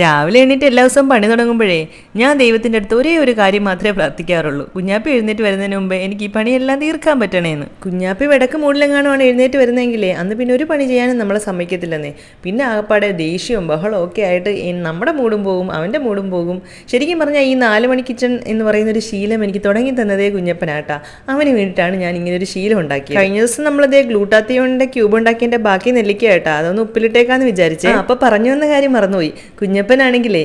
രാവിലെ എണീറ്റ് എല്ലാ ദിവസവും പണി തുടങ്ങുമ്പോഴേ ഞാൻ ദൈവത്തിന്റെ അടുത്ത് ഒരേ ഒരു കാര്യം മാത്രമേ പ്രാർത്ഥിക്കാറുള്ളൂ. കുഞ്ഞാപ്പി എഴുന്നേറ്റ് വരുന്നതിന് മുമ്പേ എനിക്ക് ഈ പണിയെല്ലാം തീർക്കാൻ പറ്റണേന്ന്. കുഞ്ഞാപ്പി വിടക്ക് മൂടിലെങ്ങാനുമാണ് എഴുന്നേറ്റ് വരുന്നതെങ്കിലേ അന്ന് പിന്നെ ഒരു പണി ചെയ്യാനും നമ്മളെ സമ്മതിക്കത്തില്ലെന്നേ. പിന്നെ ആകപ്പാടെ ദേഷ്യവും ബഹളവും ഒക്കെ ആയിട്ട് നമ്മുടെ മൂടും പോകും അവന്റെ മൂടും പോകും. ശരിക്കും പറഞ്ഞാൽ ഈ നാല് മണി കിച്ചൺ എന്ന് പറയുന്ന ഒരു ശീലം എനിക്ക് തുടങ്ങി തന്നതേ കുഞ്ഞപ്പനാട്ടാ. അവന് വേണ്ടിയിട്ടാണ് ഞാൻ ഇങ്ങനെ ഒരു ശീലം ഉണ്ടാക്കിയത്. കഴിഞ്ഞ ദിവസം നമ്മളതേ ഗ്ലൂട്ടാത്തിയോണിന്റെ ക്യൂബ് ഉണ്ടാക്കിയതിന്റെ ബാക്കി നെല്ലിക്കായിട്ടാ. അതൊന്ന് ഉപ്പിലിട്ടേക്കാന്ന് വിചാരിച്ചേ. അപ്പോൾ പറഞ്ഞു വന്ന കാര്യം മറന്നുപോയി. കുഞ്ഞപ്പനാണെങ്കിലേ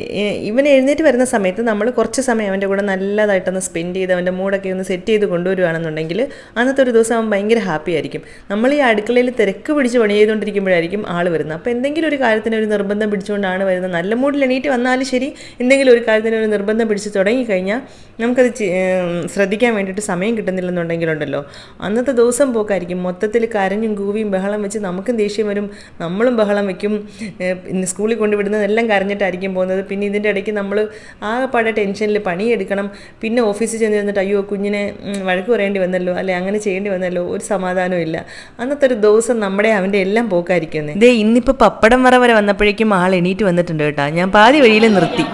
ഇവൻ എഴുന്നേറ്റ് വരുന്ന സമയത്ത് നമ്മൾ കുറച്ച് സമയം അവന്റെ കൂടെ നല്ലതായിട്ടൊന്ന് സ്പെൻഡ് ചെയ്ത് അവന്റെ മൂടൊക്കെ ഒന്ന് സെറ്റ് ചെയ്ത് കൊണ്ടുവരുവാണെന്നുണ്ടെങ്കിൽ അന്നത്തെ ഒരു ദിവസം അവൻ ഭയങ്കര ഹാപ്പി ആയിരിക്കും. നമ്മൾ ഈ അടുക്കളയിൽ തിരക്ക് പിടിച്ച് പണി ചെയ്തുകൊണ്ടിരിക്കുമ്പോഴായിരിക്കും ആൾ വരുന്നത്. അപ്പോൾ എന്തെങ്കിലും ഒരു കാര്യത്തിന് ഒരു നിർബന്ധം പിടിച്ചുകൊണ്ടാണ് വരുന്നത്. നല്ല മൂഡിൽ എണീറ്റ് വന്നാലും ശരി എന്തെങ്കിലും ഒരു കാര്യത്തിന് ഒരു നിർബന്ധം പിടിച്ച് തുടങ്ങിക്കഴിഞ്ഞാൽ നമുക്കത് ശ്രദ്ധിക്കാൻ വേണ്ടിയിട്ട് സമയം കിട്ടുന്നില്ലെന്നുണ്ടെങ്കിലുണ്ടല്ലോ. അന്നത്തെ ദിവസം പോക്കായിരിക്കും. മൊത്തത്തിൽ കരഞ്ഞും കൂവിയും ബഹളം വെച്ച് നമുക്കും ദേഷ്യം വരും. നമ്മളും ബഹളം വയ്ക്കും സ്കൂളിൽ കൊണ്ടുവിടുന്നതെല്ലാം കരഞ്ഞിട്ടായിരിക്കും പോകുന്നത്. പിന്നെ ഇതിന്റെ ഇടയ്ക്ക് നമ്മൾ ആകെപ്പാടെ ടെൻഷനിൽ പണിയെടുക്കണം. പിന്നെ ഓഫീസിൽ ചെന്ന് ചെന്നിട്ട് അയ്യോ കുഞ്ഞിനെ വഴക്ക് പറയേണ്ടി വന്നല്ലോ അല്ലെ അങ്ങനെ ചെയ്യേണ്ടി വന്നല്ലോ ഒരു സമാധാനവും ഇല്ല. അന്നത്തെ ഒരു ദിവസം നമ്മുടെ അവന്റെ എല്ലാം പോക്കായിരിക്കുന്നത് ഇതേ ഇന്നിപ്പോൾ പപ്പടം വറ വരെ വന്നപ്പോഴേക്കും ആൾ എണീറ്റ് വന്നിട്ടുണ്ട് കേട്ടോ. ഞാൻ പാതി വഴിയിൽ നിർത്തി.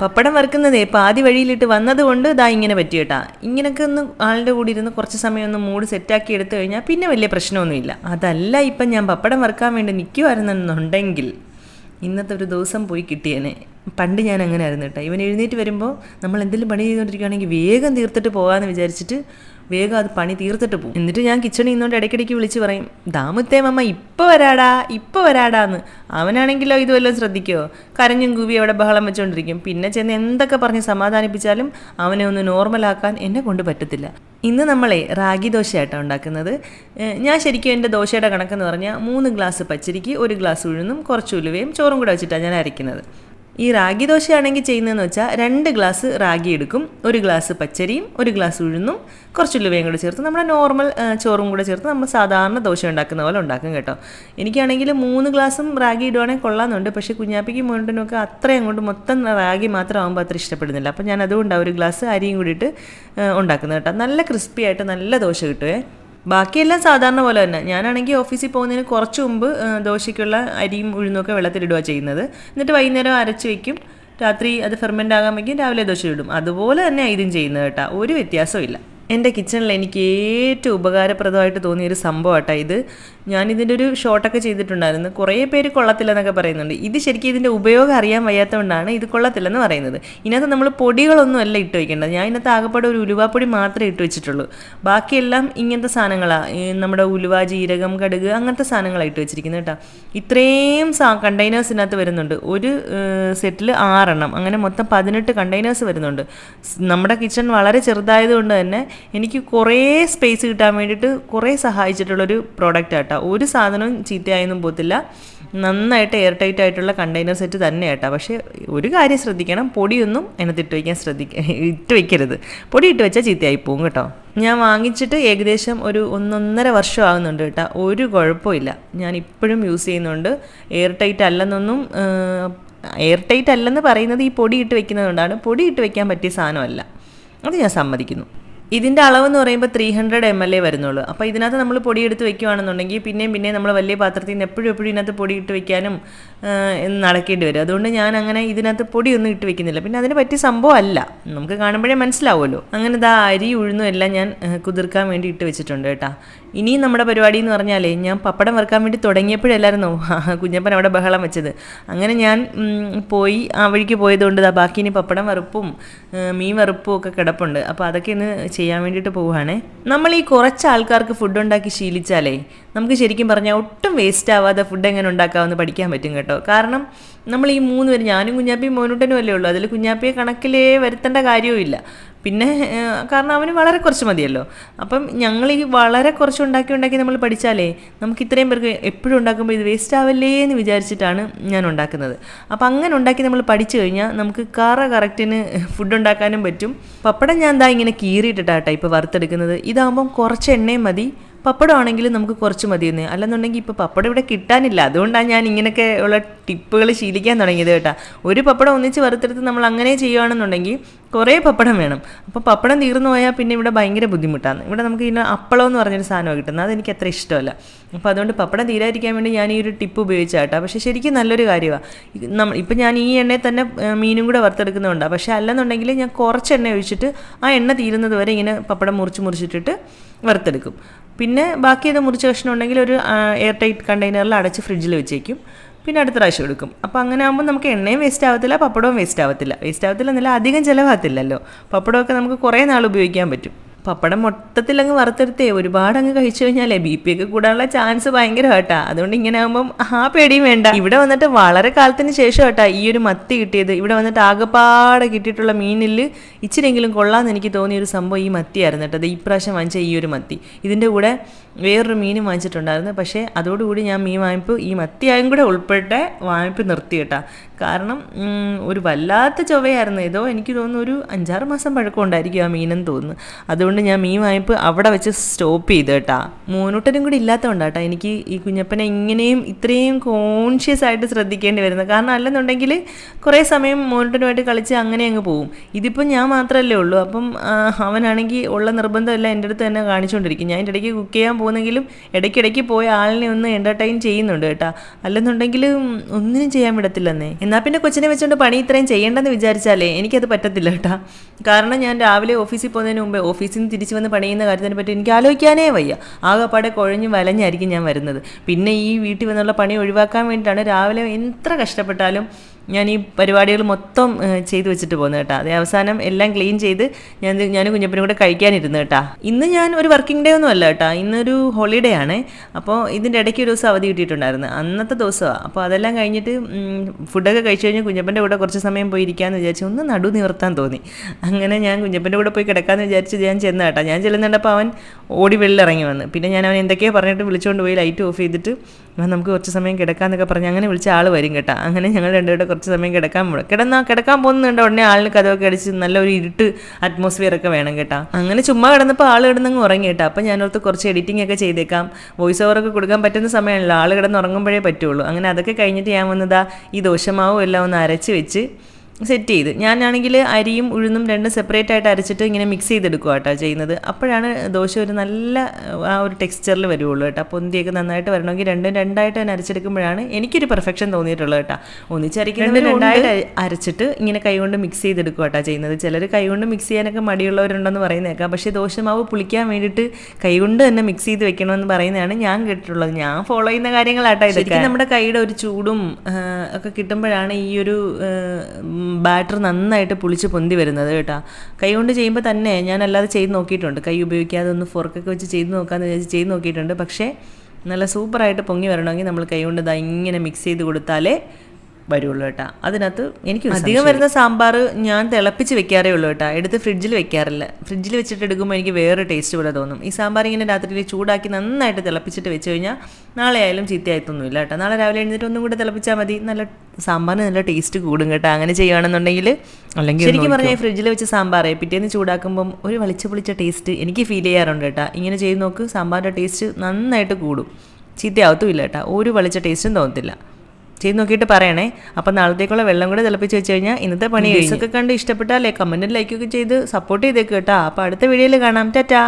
പപ്പടം വറുക്കുന്നതേ പാതി വഴിയിലിട്ട് വന്നതുകൊണ്ട് ഇതാ ഇങ്ങനെ പറ്റി കേട്ടാ ഇങ്ങനൊക്കെ ഒന്ന് ആളുടെ കൂടി ഇരുന്ന് കുറച്ച് സമയം ഒന്ന് മൂഡ് സെറ്റാക്കി എടുത്തു കഴിഞ്ഞാൽ പിന്നെ വലിയ പ്രശ്നമൊന്നുമില്ല. അതല്ല ഇപ്പം ഞാൻ പപ്പടം വറുക്കാൻ വേണ്ടി നിൽക്കുമായിരുന്നെന്നുണ്ടെങ്കിൽ ഇന്നത്തെ ഒരു ദിവസം പോയി കിട്ടിയേനെ. പണ്ട് ഞാൻ അങ്ങനെ ആയിരുന്നു കേട്ടോ. ഇവൻ എഴുന്നേറ്റ് വരുമ്പോൾ നമ്മൾ എന്തെങ്കിലും പണി ചെയ്തുകൊണ്ടിരിക്കുകയാണെങ്കിൽ വേഗം തീർത്തിട്ട് പോകാമെന്ന് വിചാരിച്ചിട്ട് വേഗം അത് പണി തീർത്തിട്ട് പോകും എന്നിട്ട് ഞാൻ കിച്ചണിൽ നിന്നുകൊണ്ട് ഇടയ്ക്കിടയ്ക്ക് വിളിച്ച് പറയും ദാമുത്തേ മമ്മ ഇപ്പോൾ വരാടാ ഇപ്പോൾ വരാടാന്ന്. അവനാണെങ്കിലോ ഇത് വല്ലതും ശ്രദ്ധിക്കുമോ കരഞ്ഞും കൂവി അവിടെ ബഹളം വെച്ചുകൊണ്ടിരിക്കും പിന്നെ ചെന്ന് എന്തൊക്കെ പറഞ്ഞ് സമാധാനിപ്പിച്ചാലും അവനെ ഒന്ന് നോർമലാക്കാൻ എന്നെ കൊണ്ട് പറ്റത്തില്ല. ഇന്ന് നമ്മളെ റാഗി ദോശയായിട്ടാണ് ഉണ്ടാക്കുന്നത്. ഞാൻ ശരിക്കും എന്റെ ദോശയുടെ കണക്കെന്ന് പറഞ്ഞാൽ മൂന്ന് ഗ്ലാസ് പച്ചരിക്ക് ഒരു ഗ്ലാസ് ഉഴുന്നും കുറച്ച് ഉലുവയും ചോറും കൂടെ വെച്ചിട്ടാണ് ഞാൻ അരയ്ക്കുന്നത്. ഈ റാഗി ദോശയാണെങ്കിൽ ചെയ്യുന്നതെന്ന് വെച്ചാൽ രണ്ട് ഗ്ലാസ് റാഗി എടുക്കും ഒരു ഗ്ലാസ് പച്ചരിയും ഒരു ഗ്ലാസ് ഉഴുന്നും കുറച്ച് ഉലുവയും കൂടെ ചേർത്ത് നമ്മുടെ നോർമൽ ചോറും കൂടെ ചേർത്ത് നമ്മൾ സാധാരണ ദോശ ഉണ്ടാക്കുന്ന പോലെ ഉണ്ടാക്കും കേട്ടോ. എനിക്കാണെങ്കിൽ മൂന്ന് ഗ്ലാസും റാഗി ഇടുവാണെങ്കിൽ കൊള്ളാമെന്നുണ്ട് പക്ഷേ കുഞ്ഞാപ്പിക്ക് മുണ്ടിനൊക്കെ അത്രയും അങ്ങോട്ട് മൊത്തം റാഗി മാത്രം ആകുമ്പോൾ അത്ര ഇഷ്ടപ്പെടുന്നില്ല. അപ്പോൾ ഞാൻ അതുകൊണ്ടാണ് ഒരു ഗ്ലാസ് അരിയും കൂടിയിട്ട് ഉണ്ടാക്കുന്നത് കേട്ടോ. നല്ല ക്രിസ്പി ആയിട്ട് നല്ല ദോശ കിട്ടുമേ ബാക്കിയെല്ലാം സാധാരണ പോലെ തന്നെ. ഞാനാണെങ്കിൽ ഓഫീസിൽ പോകുന്നതിന് കുറച്ച് മുമ്പ് ദോശയ്ക്കുള്ള അരിയും ഉഴുന്നൊക്കെ വെള്ളത്തിലിടുക ചെയ്യുന്നത്. എന്നിട്ട് വൈകുന്നേരം അരച്ച് വെക്കും. രാത്രി അത് ഫെർമെന്റ് ആകാൻ വയ്ക്കും. രാവിലെ ദോശ ഇടും. അതുപോലെ തന്നെ ഇതും ചെയ്യുന്നത് കേട്ടോ. ഒരു വ്യത്യാസവും ഇല്ല. എന്റെ കിച്ചണിൽ എനിക്ക് ഏറ്റവും ഉപകാരപ്രദമായിട്ട് തോന്നിയ ഒരു സംഭവം കേട്ടോ ഇത്. ഞാനിതിന്റെ ഒരു ഷോട്ടൊക്കെ ചെയ്തിട്ടുണ്ടായിരുന്നു. കുറേ പേര് കൊള്ളത്തില്ലെന്നൊക്കെ പറയുന്നുണ്ട്. ഇത് ശരിക്കും ഇതിന്റെ ഉപയോഗം അറിയാൻ വയ്യാത്തതുകൊണ്ടാണ് ഇത് കൊള്ളത്തില്ലെന്ന് പറയുന്നത്. ഇതിനകത്ത് നമ്മൾ പൊടികളൊന്നും അല്ല ഇട്ട് വയ്ക്കേണ്ടത് ഞാൻ ഇതിനകത്ത് ആകപ്പാടെ ഒരു ഉലുവാപ്പൊടി മാത്രമേ ഇട്ട് വെച്ചിട്ടുള്ളൂ. ബാക്കിയെല്ലാം ഇങ്ങനത്തെ സാധനങ്ങളാണ് നമ്മുടെ ഉലുവ ജീരകം കടുക് അങ്ങനത്തെ സാധനങ്ങളാണ് ഇട്ട് വെച്ചിരിക്കുന്നത് കേട്ടോ. ഇത്രയും സാ കണ്ടെയ്നേഴ്സിനകത്ത് വരുന്നുണ്ട്. ഒരു സെറ്റിൽ ആറെണ്ണം. അങ്ങനെ മൊത്തം പതിനെട്ട് കണ്ടെയ്നേഴ്സ് വരുന്നുണ്ട്. നമ്മുടെ കിച്ചൺ വളരെ ചെറുതായതുകൊണ്ട് തന്നെ എനിക്ക് കുറേ സ്പേസ് കിട്ടാൻ വേണ്ടിയിട്ട് കുറേ സഹായിച്ചിട്ടുള്ളൊരു പ്രോഡക്റ്റ് ആട്ടോ. ഒരു സാധനവും ചീത്തയായൊന്നും പോകത്തില്ല. നന്നായിട്ട് എയർ ടൈറ്റ് ആയിട്ടുള്ള കണ്ടെയ്നർ സെറ്റ് തന്നെ കേട്ടോ പക്ഷേ ഒരു കാര്യം ശ്രദ്ധിക്കണം. പൊടിയൊന്നും അതിനകത്ത് വയ്ക്കാൻ ശ്രദ്ധിക്ക ഇട്ട് വയ്ക്കരുത് പൊടി ഇട്ട് വെച്ചാൽ ചീത്തയായി പോകും കേട്ടോ. ഞാൻ വാങ്ങിച്ചിട്ട് ഏകദേശം ഒരു ഒന്നൊന്നര വർഷം ആകുന്നുണ്ട് കേട്ടോ. ഒരു കുഴപ്പമില്ല ഞാൻ ഇപ്പോഴും യൂസ് ചെയ്യുന്നുണ്ട്. എയർ ടൈറ്റ് അല്ലെന്നൊന്നും എയർ ടൈറ്റ് അല്ലെന്ന് പറയുന്നത് ഈ പൊടി ഇട്ട് വെക്കുന്നതുകൊണ്ടാണ്. പൊടി ഇട്ട് വെക്കാൻ പറ്റിയ സാധനമല്ല. അത് ഞാൻ സമ്മതിക്കുന്നു. ഇതിന്റെ അളവെന്ന് പറയുമ്പോൾ ത്രീ ഹൺഡ്രഡ് എം എൽ എ വരുന്നുള്ളൂ. അപ്പോൾ ഇതിനകത്ത് നമ്മൾ പൊടി എടുത്ത് വെക്കുകയാണെന്നുണ്ടെങ്കിൽ പിന്നെയും പിന്നെയും നമ്മൾ വലിയ പാത്രത്തിൽ നിന്ന് എപ്പോഴും എപ്പോഴും ഇതിനകത്ത് പൊടി ഇട്ട് വെക്കാനും നടക്കേണ്ടി വരും. അതുകൊണ്ട് ഞാൻ അങ്ങനെ ഇതിനകത്ത് പൊടിയൊന്നും ഇട്ട് വെക്കുന്നില്ല. പിന്നെ അതിന് പറ്റിയ സംഭവം അല്ല. നമുക്ക് കാണുമ്പോഴേ മനസ്സിലാവുമല്ലോ. അങ്ങനെ ഇതാ അരി ഉഴുന്നും എല്ലാം ഞാൻ കുതിർക്കാൻ വേണ്ടി ഇട്ട് വെച്ചിട്ടുണ്ട് കേട്ടോ. ഇനിയും നമ്മുടെ പരിപാടി എന്ന് പറഞ്ഞാലേ ഞാൻ പപ്പടം വറുക്കാൻ വേണ്ടി തുടങ്ങിയപ്പോഴല്ലായിരുന്നോ? കുഞ്ഞപ്പൻ അവിടെ ബഹളം വെച്ചത്. അങ്ങനെ ഞാൻ പോയി ആ വഴിക്ക് പോയതുകൊണ്ട് ബാക്കി ഇനി പപ്പടം വറുപ്പും മീൻ വറുപ്പും ഒക്കെ കിടപ്പുണ്ട്. അപ്പോൾ അതൊക്കെ ഇന്ന് ചെയ്യാൻ വേണ്ടിയിട്ട് പോവുകയാണേ. നമ്മൾ ഈ കുറച്ച് ആൾക്കാർക്ക് ഫുഡ് ഉണ്ടാക്കി ശീലിച്ചാലേ നമുക്ക് ശരിക്കും പറഞ്ഞാൽ ഒട്ടും വേസ്റ്റ് ആവാതെ ഫുഡ് എങ്ങനെ ഉണ്ടാക്കാമെന്ന് പഠിക്കാൻ പറ്റും കേട്ടോ. കാരണം നമ്മൾ ഈ മൂന്ന് പേര് ഞാനും കുഞ്ഞാപ്പിയും മോനുട്ടനും അല്ലേ ഉള്ളൂ. അതിൽ കുഞ്ഞാപ്പിയെ കണക്കിലേ വരുത്തേണ്ട കാര്യവുമില്ല പിന്നെ കാരണം അവന് വളരെ കുറച്ച് മതിയല്ലോ. അപ്പം ഞങ്ങൾ ഈ വളരെ കുറച്ച് ഉണ്ടാക്കി ഉണ്ടാക്കി നമ്മൾ പഠിച്ചാലേ നമുക്ക് ഇത്രയും പേർക്ക് എപ്പോഴും ഉണ്ടാക്കുമ്പോൾ ഇത് വേസ്റ്റ് ആവല്ലേ എന്ന് വിചാരിച്ചിട്ടാണ് ഞാൻ ഉണ്ടാക്കുന്നത്. അപ്പം അങ്ങനെ ഉണ്ടാക്കി നമ്മൾ പഠിച്ചു കഴിഞ്ഞാൽ നമുക്ക് കറ കറക്റ്റിന് ഫുഡ് ഉണ്ടാക്കാനും പറ്റും. പപ്പടം ഞാൻ എന്താ ഇങ്ങനെ കീറിയിട്ടിട്ടാട്ടോ ഇപ്പോൾ വറുത്തെടുക്കുന്നത്. ഇതാകുമ്പം കുറച്ച് എണ്ണയും മതി. പപ്പടം ആണെങ്കിൽ നമുക്ക് കുറച്ച് മതിയെന്ന്. അല്ലെന്നുണ്ടെങ്കിൽ ഇപ്പോൾ പപ്പടം ഇവിടെ കിട്ടാനില്ല. അതുകൊണ്ടാണ് ഞാൻ ഇങ്ങനെയൊക്കെ ഉള്ള ടിപ്പുകൾ ശീലിക്കാൻ തുടങ്ങിയത് കേട്ടോ. ഒരു പപ്പടം ഒന്നിച്ച് വറുത്തെടുത്ത് നമ്മൾ അങ്ങനെ ചെയ്യുകയാണെന്നുണ്ടെങ്കിൽ കുറേ പപ്പടം വേണം. അപ്പോൾ പപ്പടം തീർന്നു പോയാൽ പിന്നെ ഇവിടെ ഭയങ്കര ബുദ്ധിമുട്ടാണ് ഇവിടെ നമുക്ക് ഇതിന് അപ്പളം എന്ന് പറഞ്ഞൊരു സാധനമാണ് കിട്ടുന്നത്. അതെനിക്ക് അത്ര ഇഷ്ടമല്ല. അപ്പോൾ അതുകൊണ്ട് പപ്പടം തീരാതിരിക്കാൻ വേണ്ടി ഞാൻ ഈ ഒരു ടിപ്പ് ഉപയോഗിച്ച കേട്ടോ. പക്ഷേ ശരിക്കും നല്ലൊരു കാര്യമാണ് നമ്മൾ ഇപ്പം ഞാൻ ഈ എണ്ണയിൽ തന്നെ മീനും കൂടെ വറുത്തെടുക്കുന്നുണ്ടാണ് പക്ഷേ അല്ലെന്നുണ്ടെങ്കിൽ ഞാൻ കുറച്ച് എണ്ണ ഒഴിച്ചിട്ട് ആ എണ്ണ തീരുന്നത് വരെ ഇങ്ങനെ പപ്പടം മുറിച്ച് മുറിച്ചിട്ടിട്ട് വറുത്തെടുക്കും. പിന്നെ ബാക്കി ഇത് മുറിച്ച കഷ്ണം ഉണ്ടെങ്കിൽ ഒരു എയർ ടൈറ്റ് കണ്ടെയ്നറിൽ അടച്ച് ഫ്രിഡ്ജിൽ വെച്ചേക്കും. പിന്നെ അടുത്ത പ്രാവശ്യം എടുക്കും. അപ്പോൾ അങ്ങനെ ആകുമ്പോൾ നമുക്ക് എണ്ണയും വേസ്റ്റ് ആവത്തില്ല പപ്പടവും വേസ്റ്റ് ആവത്തില്ല. വേസ്റ്റ് ആവത്തില്ല എന്നല്ല അധികം ചിലവാകത്തില്ലല്ലോ. പപ്പടമൊക്കെ നമുക്ക് കുറേ നാൾ ഉപയോഗിക്കാൻ പറ്റും. പപ്പടം മൊത്തത്തിൽ അങ്ങ് വറുത്തെടുത്തേ. ഒരുപാട് അങ്ങ് കഴിച്ചു കഴിഞ്ഞാലേ ബി പി ഒക്കെ കൂടാനുള്ള ചാൻസ് ഭയങ്കര കേട്ടാ. അതുകൊണ്ട് ഇങ്ങനെ ആകുമ്പം ആ പേടിയും വേണ്ട. ഇവിടെ വന്നിട്ട് വളരെ കാലത്തിന് ശേഷം കേട്ടാ ഈ ഒരു മത്തി കിട്ടിയത്. ഇവിടെ വന്നിട്ട് ആകെപ്പാടെ കിട്ടിയിട്ടുള്ള മീനിൽ ഇച്ചിരിയെങ്കിലും കൊള്ളാന്ന് എനിക്ക് തോന്നിയ ഒരു സംഭവം ഈ മത്തിയായിരുന്നു കേട്ടോ അത് ഈ വാങ്ങിച്ച ഈ ഒരു മത്തി. ഇതിന്റെ കൂടെ വേറൊരു മീനും വാങ്ങിച്ചിട്ടുണ്ടായിരുന്നു. പക്ഷേ അതോടുകൂടി ഞാൻ മീൻ വാങ്ങിപ്പ് ഈ മത്തിയായും കൂടെ ഉൾപ്പെട്ട വാങ്ങിപ്പ് നിർത്തി കേട്ടാ. കാരണം ഒരു വല്ലാത്ത ചൊവ്വയായിരുന്നു. ഏതോ എനിക്ക് തോന്നുന്നു ഒരു അഞ്ചാറ് മാസം പഴക്കം ഉണ്ടായിരിക്കും ആ മീനെന്ന് തോന്നുന്നു. അതുകൊണ്ട് ഞാൻ മീ വായ്പ് അവിടെ വെച്ച് സ്റ്റോപ്പ് ചെയ്തു കേട്ടാ. മൂന്നൂട്ടനും കൂടി ഇല്ലാത്തതുകൊണ്ടാട്ടാ എനിക്ക് ഈ കുഞ്ഞപ്പനെ ഇങ്ങനെയും ഇത്രയും കോൺഷ്യസ് ആയിട്ട് ശ്രദ്ധിക്കേണ്ടി വരുന്നത്. കാരണം അല്ലെന്നുണ്ടെങ്കിൽ കുറേ സമയം മോനൂട്ടനുമായിട്ട് കളിച്ച് അങ്ങനെ അങ്ങ് പോകും ഇതിപ്പോൾ ഞാൻ മാത്രമല്ലേ ഉള്ളൂ. അപ്പം അവനാണെങ്കിൽ ഉള്ള നിർബന്ധമല്ല എന്റെ അടുത്ത് തന്നെ കാണിച്ചുകൊണ്ടിരിക്കും ഞാൻ എന്റെ ഇടയ്ക്ക് കുക്ക് ചെയ്യാൻ പോകുന്നെങ്കിലും ഇടയ്ക്കിടയ്ക്ക് പോയ ആളിനെ ഒന്ന് എന്റർടൈൻ ചെയ്യുന്നുണ്ട് കേട്ടാ. അല്ലെന്നുണ്ടെങ്കിൽ ഒന്നിനും ചെയ്യാൻ വിടത്തില്ലെന്നേ. എന്നാൽ പിന്നെ കൊച്ചിനെ വെച്ചുകൊണ്ട് പണി ഇത്രയും ചെയ്യേണ്ടെന്ന് വിചാരിച്ചാലേ എനിക്കത് പറ്റത്തില്ല കേട്ടാ. കാരണം ഞാൻ രാവിലെ ഓഫീസിൽ പോകുന്നതിന് മുമ്പേ ഓഫീസിൽ നിന്ന് തിരിച്ചു വന്ന് പണിയുന്ന കാര്യത്തിനെ പറ്റി എനിക്ക് ആലോചിക്കാനേ വയ്യ. ആകെപ്പാടെ കുഴഞ്ഞ് വലഞ്ഞായിരിക്കും ഞാൻ വരുന്നത്. പിന്നെ ഈ വീട്ടിൽ വന്നുള്ള പണി ഒഴിവാക്കാൻ വേണ്ടിയിട്ടാണ് രാവിലെ എത്ര കഷ്ടപ്പെട്ടാലും ഞാൻ ഈ പരിപാടികൾ മൊത്തം ചെയ്തു വെച്ചിട്ട് പോകുന്നത് കേട്ടോ. അതേ അവസാനം എല്ലാം ക്ലീൻ ചെയ്ത് ഞാൻ ഞാൻ കുഞ്ഞപ്പനും കൂടെ കഴിക്കാനിരുന്നു കേട്ടാ. ഇന്ന് ഞാൻ ഒരു വർക്കിംഗ് ഡേ ഒന്നും അല്ല കേട്ടോ. ഇന്നൊരു ഹോളിഡേ ആണ്. അപ്പോൾ ഇതിന്റെ ഇടയ്ക്ക് ഒരു ദിവസം അവധി കിട്ടിയിട്ടുണ്ടായിരുന്നു. അന്നത്തെ ദിവസമാണ് അപ്പോൾ അതെല്ലാം കഴിഞ്ഞിട്ട് ഫുഡൊക്കെ കഴിച്ചു കഴിഞ്ഞാൽ കുഞ്ഞപ്പന്റെ കൂടെ കുറച്ച് സമയം പോയി ഇരിക്കാമെന്ന് വിചാരിച്ചു ഒന്ന് നടു നിവർത്താൻ തോന്നി. അങ്ങനെ ഞാൻ കുഞ്ഞപ്പന്റെ കൂടെ പോയി കിടക്കാമെന്ന് വിചാരിച്ച് ഞാൻ ചെന്ന കേട്ടോ. ഞാൻ ചെല്ലുന്നുണ്ടപ്പോൾ അവൻ ഓടി വെള്ളിറങ്ങി വന്ന്. പിന്നെ ഞാൻ അവൻ എന്തൊക്കെയോ പറഞ്ഞിട്ട് വിളിച്ചുകൊണ്ട് പോയി ലൈറ്റ് ഓഫ് ചെയ്തിട്ട് "ആ, നമുക്ക് കുറച്ച് സമയം കിടക്കാമെന്നൊക്കെ പറഞ്ഞ് അങ്ങനെ വിളിച്ച ആൾ വരും കേട്ടോ. അങ്ങനെ ഞങ്ങൾ രണ്ടുപേരുടെ കുറച്ച് സമയം കിടക്കാൻ പോകും കിടന്നാ കിടക്കാൻ പോകുന്നുണ്ട് ഉടനെ ആളിന് കഥയൊക്കെ അടിച്ച് നല്ലൊരു ഇരുട്ട് അറ്റ്മോസ്ഫിയർ ഒക്കെ വേണം കേട്ടോ. അങ്ങനെ ചുമ്മാ കിടന്നപ്പോൾ ആൾ കിടന്നങ്ങ് ഉറങ്ങി കേട്ടോ. അപ്പം ഞാനോർത്ത് കുറച്ച് എഡിറ്റിംഗ് ഒക്കെ ചെയ്തേക്കാം. വോയിസ് ഓവറൊക്കെ കൊടുക്കാൻ പറ്റുന്ന സമയമല്ലോ. ആൾ കിടന്ന് ഉറങ്ങുമ്പോഴേ പറ്റുള്ളൂ. അങ്ങനെ അതൊക്കെ കഴിഞ്ഞിട്ട് ഞാൻ വന്നതാ ഈ ദോശമാവും എല്ലാം ഒന്ന് അരച്ച് വെച്ച് സെറ്റ് ചെയ്ത്. ഞാനാണെങ്കിൽ അരിയും ഉഴുന്നും രണ്ടും സെപ്പറേറ്റ് ആയിട്ട് അരച്ചിട്ട് ഇങ്ങനെ മിക്സ് ചെയ്തെടുക്കുക കേട്ടോ ചെയ്യുന്നത്. അപ്പോഴാണ് ദോശ ഒരു നല്ല ആ ഒരു ടെക്സ്ചറിൽ വരുള്ളൂ കേട്ടോ. അപ്പോൾ ഒന്തിയൊക്കെ നന്നായിട്ട് വരണമെങ്കിൽ രണ്ടും രണ്ടായിട്ട് തന്നെ അരച്ചെടുക്കുമ്പോഴാണ് എനിക്കൊരു പെർഫെക്ഷൻ തോന്നിയിട്ടുള്ളത് കേട്ടോ. ഒന്നിച്ചരിക്കുന്ന രണ്ടായിട്ട് അരച്ചിട്ട് ഇങ്ങനെ കൈകൊണ്ട് മിക്സ് ചെയ്തെടുക്കുക കേട്ടോ ചെയ്യുന്നത്. ചിലർ കൈകൊണ്ട് മിക്സ് ചെയ്യാനൊക്കെ മടിയുള്ളവരുണ്ടെന്ന് പറയുന്നേക്കാം. പക്ഷേ ദോശമാവ് പുളിക്കാൻ വേണ്ടിയിട്ട് കൈകൊണ്ട് തന്നെ മിക്സ് ചെയ്ത് വെക്കണമെന്ന് പറയുന്നതാണ് ഞാൻ കേട്ടിട്ടുള്ളത്. ഞാൻ ഫോളോ ചെയ്യുന്ന കാര്യങ്ങളാട്ടോ ഇതൊക്കെ. നമ്മുടെ കൈയുടെ ഒരു ചൂടും ഒക്കെ കിട്ടുമ്പോഴാണ് ഈ ഒരു ബാറ്റർ നന്നായിട്ട് പുളിച്ച് പൊന്തി വരുന്നത് കേട്ടോ. കൈ കൊണ്ട് ചെയ്യുമ്പോൾ തന്നെ ഞാൻ അല്ലാതെ ചെയ്ത് നോക്കിയിട്ടുണ്ട്. കൈ ഉപയോഗിക്കാതെ ഒന്ന് ഫോർക്കൊക്കെ വെച്ച് ചെയ്ത് നോക്കാമെന്ന് വിചാരിച്ച് ചെയ്ത് നോക്കിയിട്ടുണ്ട്. പക്ഷേ നല്ല സൂപ്പറായിട്ട് പൊങ്ങി വരണമെങ്കിൽ നമ്മൾ കൈകൊണ്ട് ഇതാ ഇങ്ങനെ മിക്സ് ചെയ്ത് കൊടുത്താലേ വരുള്ളൂ കേട്ടാ. അതിനകത്ത് എനിക്ക് അധികം വരുന്ന സാമ്പാർ ഞാൻ തിളപ്പിച്ച് വെക്കാറേ ഉള്ളൂ കേട്ടാ. എടുത്ത് ഫ്രിഡ്ജിൽ വെക്കാറില്ല. ഫ്രിഡ്ജിൽ വെച്ചിട്ട് എടുക്കുമ്പോൾ എനിക്ക് വേറെ ടേസ്റ്റ് പോലെ തോന്നും. ഈ സാമ്പാർ ഇങ്ങനെ രാത്രിയിൽ ചൂടാക്കി നന്നായിട്ട് തിളപ്പിച്ചിട്ട് വെച്ച് കഴിഞ്ഞാൽ നാളെ ആയാലും ചീത്തയായിത്തൊന്നുമില്ല കേട്ടോ. നാളെ രാവിലെ എഴുന്നേറ്റ് ഒന്നും കൂടെ തിളപ്പിച്ചാൽ മതി. നല്ല സാമ്പാറിന് നല്ല ടേസ്റ്റ് കൂടും കേട്ടോ. അങ്ങനെ ചെയ്യുകയാണെന്നുണ്ടെങ്കിൽ അല്ലെങ്കിൽ ശരിക്കും പറഞ്ഞാൽ ഫ്രിഡ്ജിൽ വെച്ച് സാമ്പാറേ പിറ്റേന്ന് ചൂടാക്കുമ്പം ഒരു വളിച്ച പൊളിച്ച ടേസ്റ്റ് എനിക്ക് ഫീൽ ചെയ്യാറുണ്ട് കേട്ടോ. ഇങ്ങനെ ചെയ്ത് നോക്ക് സാമ്പാറിന്റെ ടേസ്റ്റ് നന്നായിട്ട് കൂടും. ചീത്തയാവത്തുമില്ല കേട്ടോ. ഒരു വളിച്ച ടേസ്റ്റും തോന്നത്തില്ല. ചെയ്ത് നോക്കിയിട്ട് പറയണേ. അപ്പം നാളത്തേക്കുള്ള വെള്ളം കൂടെ തിളപ്പിച്ച് വെച്ച് കഴിഞ്ഞാൽ ഇന്നത്തെ പണി ഒക്കെ കണ്ട് ഇഷ്ടപ്പെട്ടാലേ കമന്റും ലൈക്കൊക്കെ ചെയ്ത് സപ്പോർട്ട് ചെയ്തേക്ക് കേട്ടോ. അപ്പോൾ അടുത്ത വീഡിയോയിൽ കാണാം. ടാറ്റാ.